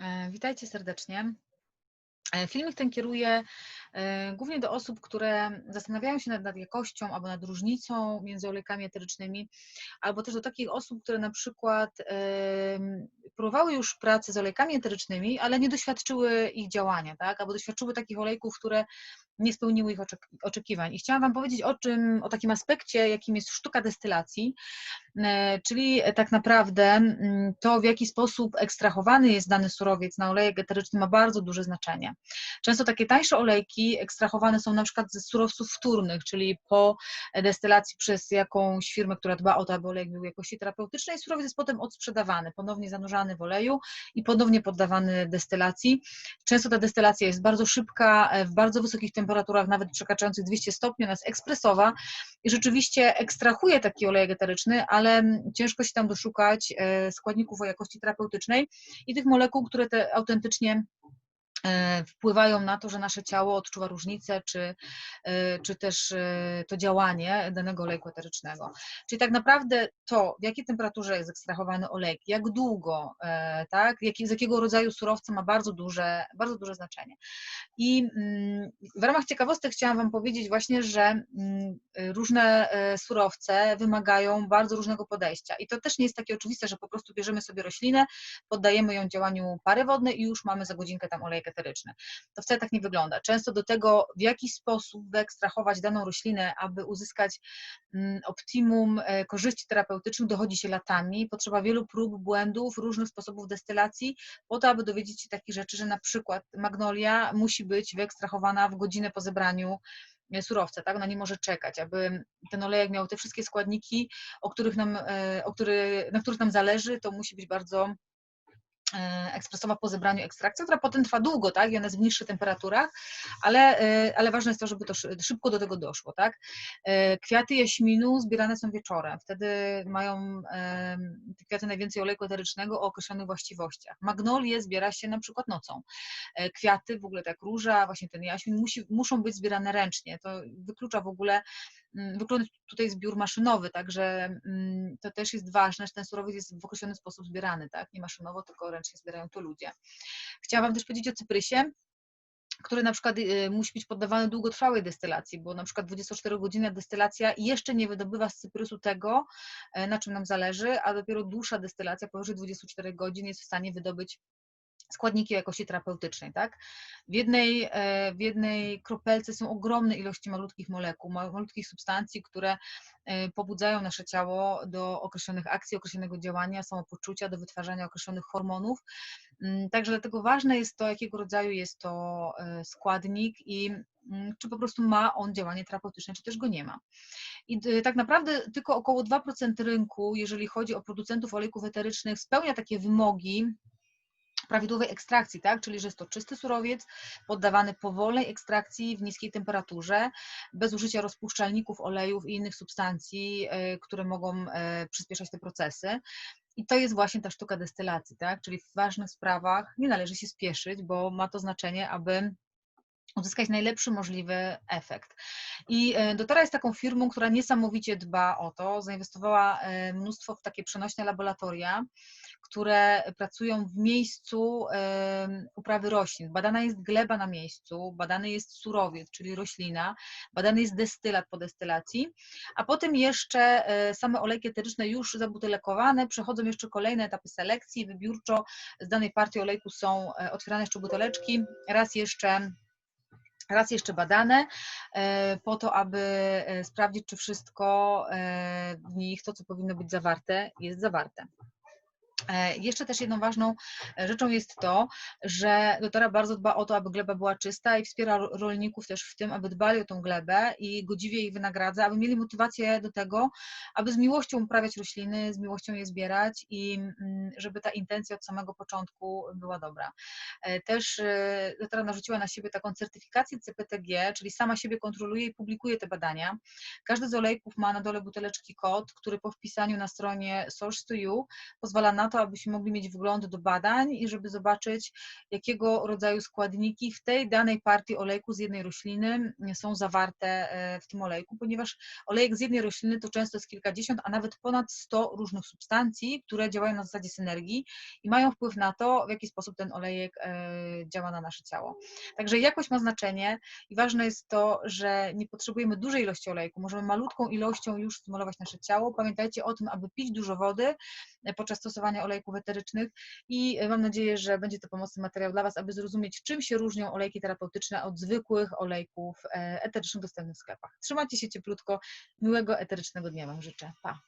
E, Witajcie serdecznie. E, Filmik ten kieruję e, głównie do osób, które zastanawiają się nad, nad jakością albo nad różnicą między olejkami eterycznymi, albo też do takich osób, które na przykład próbowały już pracy z olejkami eterycznymi, ale nie doświadczyły ich działania, tak? albo doświadczyły takich olejków, które nie spełniły ich oczek- oczekiwań. I chciałam Wam powiedzieć o czym, o takim aspekcie, jakim jest sztuka destylacji, e, czyli tak naprawdę mm, to, w jaki sposób ekstrahowany jest dany surowiec na olejek eteryczny ma bardzo duże znaczenie. Często takie tańsze olejki ekstrahowane są na przykład ze surowców wtórnych, czyli po destylacji przez jakąś firmę, która dba o to, aby olejek był jakości terapeutycznej, surowiec jest potem odsprzedawany, ponownie zanurzany w oleju i ponownie poddawany destylacji. Często ta destylacja jest bardzo szybka, e, w bardzo wysokich temperaturach, nawet przekraczających 200 stopni, ona jest ekspresowa i rzeczywiście ekstrahuje taki olejek eteryczny, ale ciężko się tam doszukać e, składników o jakości terapeutycznej i tych molekuł, które te autentycznie wpływają na to, że nasze ciało odczuwa różnicę, czy, e, czy też e, to działanie danego olejku eterycznego. Czyli tak naprawdę to, w jakiej temperaturze jest ekstrahowany olejek, jak długo, e, tak, jaki, z jakiego rodzaju surowca ma bardzo duże, bardzo duże znaczenie. I mm, w ramach ciekawostek chciałam Wam powiedzieć właśnie, że mm, różne e, surowce wymagają bardzo różnego podejścia. I to też nie jest takie oczywiste, że po prostu bierzemy sobie roślinę, poddajemy ją działaniu pary wodnej i już mamy za godzinkę tam olejek To wcale tak nie wygląda. Często do tego, w jaki sposób wyekstrahować daną roślinę, aby uzyskać mm, optimum e, korzyści terapeutycznych, dochodzi się latami. Potrzeba wielu prób, błędów, różnych sposobów destylacji, po to, aby dowiedzieć się takich rzeczy, że na przykład magnolia musi być wyekstrahowana w godzinę po zebraniu e, surowca, tak? Ona nie może czekać, aby ten olejek miał te wszystkie składniki, o których nam, e, o który, na których nam zależy, to musi być bardzo ekspresowa po zebraniu ekstrakcja, która potem trwa długo, tak, i ona jest w niższych temperaturach, ale, e, ale ważne jest to, żeby to szy- szybko do tego doszło, tak. E, Kwiaty jaśminu zbierane są wieczorem, wtedy mają te kwiaty najwięcej olejku eterycznego o określonych właściwościach. Magnolie zbiera się na przykład nocą. E, Kwiaty, w ogóle tak róża, właśnie ten jaśmin, musi, muszą być zbierane ręcznie, to wyklucza w ogóle mm, wyklucza tutaj zbiór maszynowy, także mm, to też jest ważne, że ten surowiec jest w określony sposób zbierany, tak? Nie maszynowo, tylko ręcznie zbierają to ludzie. Chciałam też powiedzieć o cyprysie, który na przykład y, musi być poddawany długotrwałej destylacji, bo na przykład 24-godzinna destylacja jeszcze nie wydobywa z cyprysu tego, e, na czym nam zależy, a dopiero dłuższa destylacja powyżej 24 godzin jest w stanie wydobyć składniki jakości terapeutycznej, tak? W jednej, e, w jednej kropelce są ogromne ilości malutkich molekuł, ma- malutkich substancji, które e, pobudzają nasze ciało do określonych akcji, określonego działania, samopoczucia, do wytwarzania określonych hormonów. Mm, Także dlatego ważne jest to, jakiego rodzaju jest to e, składnik i mm, czy po prostu ma on działanie terapeutyczne, czy też go nie ma. I tak naprawdę tylko około 2% rynku, jeżeli chodzi o producentów olejków eterycznych, spełnia takie wymogi prawidłowej ekstrakcji, tak? czyli że jest to czysty surowiec poddawany powolnej ekstrakcji w niskiej temperaturze, bez użycia rozpuszczalników, olejów i innych substancji, e, które mogą e, przyspieszać te procesy. I to jest właśnie ta sztuka destylacji, tak? czyli w ważnych sprawach nie należy się spieszyć, bo ma to znaczenie, aby uzyskać najlepszy możliwy efekt. I e, doTERRA jest taką firmą, która niesamowicie dba o to, zainwestowała mnóstwo w takie przenośne laboratoria, które pracują w miejscu uprawy roślin. Badana jest gleba na miejscu, badany jest surowiec, czyli roślina, badany jest destylat po destylacji, a potem jeszcze e, same olejki eteryczne już zabutelkowane, przechodzą jeszcze kolejne etapy selekcji, wybiórczo z danej partii olejku są e, otwierane jeszcze buteleczki, raz jeszcze raz jeszcze badane, e, po to, aby sprawdzić, czy wszystko w nich, to co powinno być zawarte, jest zawarte. E, Jeszcze też jedną ważną e, rzeczą jest to, że doTERRA bardzo dba o to, aby gleba była czysta i wspiera ro- rolników też w tym, aby dbali o tą glebę i godziwie ich wynagradza, aby mieli motywację do tego, aby z miłością uprawiać rośliny, z miłością je zbierać i mm, żeby ta intencja od samego początku była dobra. E, Też doTERRA narzuciła na siebie taką certyfikację CPTG, czyli sama siebie kontroluje i publikuje te badania. Każdy z olejków ma na dole buteleczki kod, który po wpisaniu na stronie Source to You pozwala na to, to, abyśmy mogli mieć wgląd do badań i żeby zobaczyć, jakiego rodzaju składniki w tej danej partii olejku z jednej rośliny są zawarte e, w tym olejku, ponieważ olejek z jednej rośliny to często jest kilkadziesiąt, a nawet ponad 100 różnych substancji, które działają na zasadzie synergii i mają wpływ na to, w jaki sposób ten olejek e, działa na nasze ciało. Także jakość ma znaczenie i ważne jest to, że nie potrzebujemy dużej ilości olejku, możemy malutką ilością już stymulować nasze ciało. Pamiętajcie o tym, aby pić dużo wody e, podczas stosowania olejków eterycznych i mam nadzieję, że będzie to pomocny materiał dla Was, aby zrozumieć, czym się różnią olejki terapeutyczne od zwykłych olejków eterycznych dostępnych w sklepach. Trzymajcie się cieplutko, miłego eterycznego dnia Wam życzę. Pa!